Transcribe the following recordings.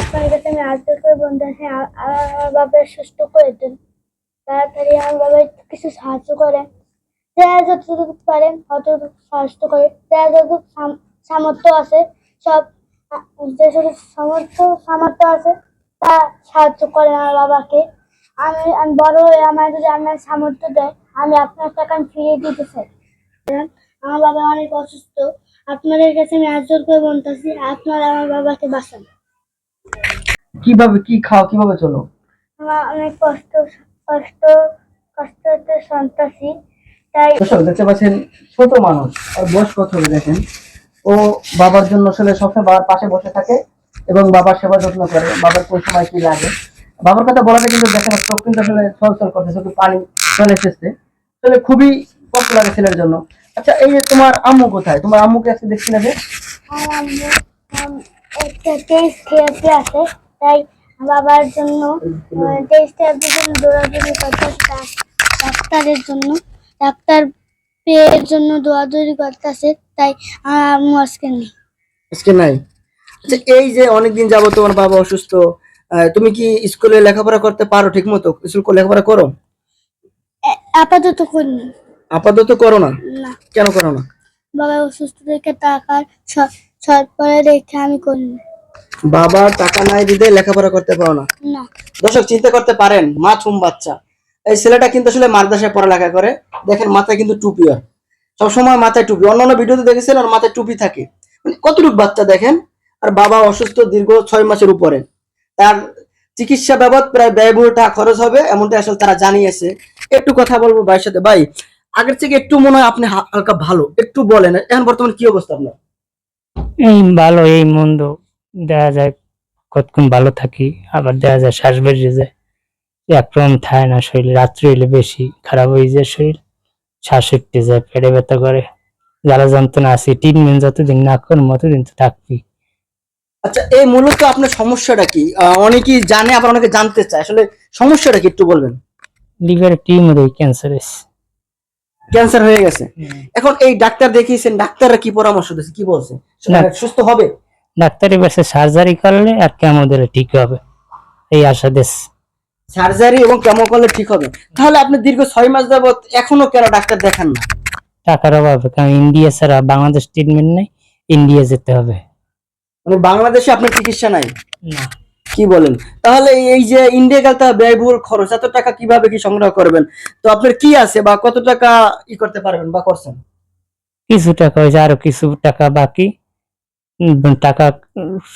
আপনার কাছে আমি আজ করে বন্ধু আমার বাবার সুস্থ করে দেন তাড়াতাড়ি আমার বাবা কিছু সাহায্য করেন যারা যতটুকু পারেন ততটুকু সাহায্য করে যারা যতটুকু সাম- সামর্থ্য আছে সব যে সামর্থ্য সামর্থ্য আছে তা সাহায্য করেন আমার বাবাকে আমি আমি বড় হয়ে আমার যদি আপনার সামর্থ্য দেয় আমি আপনার টাকা ফিরিয়ে দিতে চাই আমার বাবা অনেক অসুস্থ আপনাদের কাছে আমি আজ করে বলতেছি আপনারা আমার বাবাকে বাঁচান। কীভাবে কি খাও কীভাবে চলো? আমার অনেক কষ্ট কষ্ট কষ্টতে সন্তাসী তাই দর্শক দেখতে পাচ্ছেন ছোট মানুষ আর বয়স কত হবে দেখেন? ও বাবার জন্য আসলে সবসময় বাবার পাশে বসে থাকে এবং বাবার সেবা যত্ন করে বাবার কোন সময় কি লাগে। বাবার কথা বলাতে কিন্তু দেখেন চোখ কিন্তু আসলে ছলছল করছে চোখে পানি চলে এসেছে। আসলে খুবই কষ্ট লাগে ছেলের জন্য। আচ্ছা এই যে তোমার আম্মু কোথায়? তোমার আম্মুকে আজকে দেখছি না যে? আমার আম্মু একটা টেস্ট থেরাপি আছে তাই বাবার জন্য থেরাপির জন্য দৌড়াদৌড়ি করতে ডাক্তারের জন্য। ডাক্তার পেয়ের জন্য দৌড়াদৌড়ি করতেছে তাই আম্মু আজকে নেই। আজকে নাই? আচ্ছা এই যে অনেকদিন যাব তোমার বাবা অসুস্থ তুমি কি স্কুলে লেখাপড়া করতে পারো ঠিক মতো স্কুল লেখাপড়া করো? আপাতত করিনি। আপাতত করো না? না। কেন করো না? বাবা অসুস্থ দেখে টাকার শর্ট পরে রেখে আমি করিনি। বাবা টাকা নাই দিতে লেখাপড়া করতে পারো না। না। দর্শক চিন্তা করতে পারেন মাছুম বাচ্চা। এই ছেলেটা কিন্তু আসলে মাদ্রাসায় পড়ালেখা করে। দেখেন মাথায় কিন্তু টুপি আর সবসময় মাথায় টুপি। অন্যান্য ভিডিওতে দেখেছেন আর মাথায় টুপি থাকে। মানে কতটুকু বাচ্চা দেখেন আর বাবা অসুস্থ দীর্ঘ ছয় মাসের উপরে। তার চিকিৎসা বাবদ প্রায় ব্যয়বহুল টাকা খরচ হবে এমনটা আসলে তারা জানিয়েছে। একটু কথা বলব ভাইয়ের সাথে। ভাই আগের থেকে একটু মনে হয় আপনি হালকা ভালো। একটু বলেন এখন বর্তমানে কি অবস্থা আপনার? এই ভালো এই মন্দ। দেখা যায় কতক্ষণ ভালো থাকি আবার দেখা যায় শ্বাস বেরিয়ে যায়। একরকম থাকে না শরীর রাত্রি হইলে বেশি খারাপ হয়ে যায় শরীর। শ্বাস উঠতে যায় পেটে ব্যথা করে। জ্বালা যন্ত্রণা আছে ট্রিটমেন্ট যতদিন না করুন ততদিন তো থাকবি। আচ্ছা এই মূলত আপনার সমস্যাটা কি? অনেকেই জানে আবার অনেকে জানতে চায়। আসলে সমস্যাটা কি একটু বলবেন? লিভারে টিউমার ওই ক্যান্সার ক্যান্সার হয়ে গেছে। এখন এই ডাক্তার দেখিয়েছেন ডাক্তাররা কি পরামর্শ দিচ্ছে কি বলছে। সুস্থ হবে? ডাক্তারের পাশে সার্জারি করলে আর কেমন দিলে ঠিক হবে। এই আশা দেশ। সার্জারি এবং কেমো করলে ঠিক হবে। তাহলে আপনি দীর্ঘ ছয় মাস যাবত এখনও কেন ডাক্তার দেখান না? টাকার অভাবে কারণ ইন্ডিয়া ছাড়া বাংলাদেশ ট্রিটমেন্ট নেই ইন্ডিয়া যেতে হবে। মানে বাংলাদেশে আপনার চিকিৎসা নাই? না। কি বলেন? তাহলে এই যে ইন্ডিয়া গেল তা ব্যয়বহুল খরচ এত টাকা কীভাবে কি সংগ্রহ করবেন? তো আপনার কি আছে বা কত টাকা ই করতে পারবেন বা করছেন? কিছু টাকা হয়েছে আরও কিছু টাকা বাকি। টাকা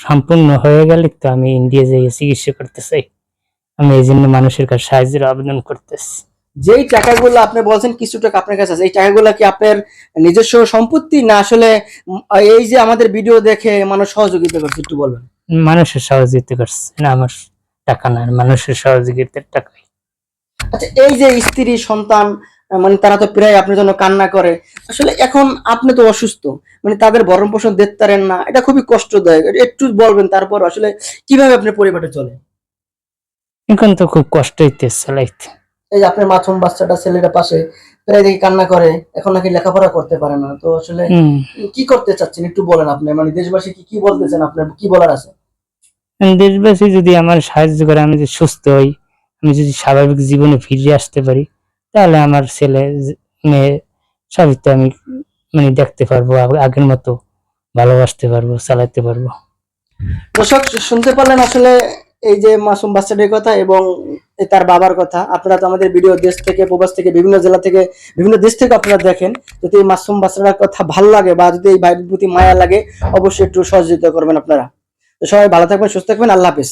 সম্পূর্ণ হয়ে গেলে তো আমি ইন্ডিয়া যাই চিকিৎসা করতে চাই। আমি এই জন্য মানুষের কাছে সাহায্যের আবেদন করতেছি। যেই টাকাগুলো আপনি বলছেন কিছু টাকা আপনার কাছে আছে এই টাকাগুলো কি আপনার নিজস্ব সম্পত্তি না আসলে এই যে আমাদের ভিডিও দেখে মানুষ সহযোগিতা করছে একটু বলবেন? মানুষের সহযোগিতা করছে। না আমার টাকা না মানুষের সহযোগিতার টাকা আচ্ছা এই যে স্ত্রী সন্তান মানে তারা তো প্রায় আপনার জন্য কান্না করে। আসলে এখন আপনি তো অসুস্থ মানে তাদের ভরণ পোষণ দেখতে পারেন না এটা খুবই কষ্টদায়ক। একটু বলবেন তারপর আসলে কীভাবে আপনার পরিবারটা চলে? এখন তো খুব কষ্ট হইতে চালাইতে এই যে আপনার মাথুম বাচ্চাটা ছেলেটা পাশে প্রায় দেখি কান্না করে এখন নাকি লেখাপড়া করতে পারে না। তো আসলে কি করতে চাচ্ছেন একটু বলেন আপনি মানে দেশবাসী কি কি বলতেছেন আপনার কি বলার আছে? দেশবাসী যদি আমার সাহায্য করে আমি যদি সুস্থ হই আমি যদি স্বাভাবিক জীবনে ফিরে আসতে পারি তাহলে আমার ছেলে মেয়ে, সবই তো আমি মানে দেখতে পারব আগের মতো ভালোবাসতে পারব, চালাতে পারব। দর্শক, শুনতে পারলেন আসলে এই যে মাসুম বাচ্চাটির কথা এবং তার বাবার কথা। আপনারা তো আমাদের ভিডিও দেশ থেকে, প্রবাস থেকে, বিভিন্ন জেলা থেকে, বিভিন্ন দেশ থেকে আপনারা দেখেন। যদি এই মাসুম বাচ্চাটার কথা ভালো লাগে বা যদি এই ভাইয়ের প্রতি মায়া লাগে, অবশ্যই একটু সহযোগিতা করবেন আপনারা। তো সবাই ভালো থাকবেন, সুস্থ থাকবেন, আল্লাহ হাফিজ।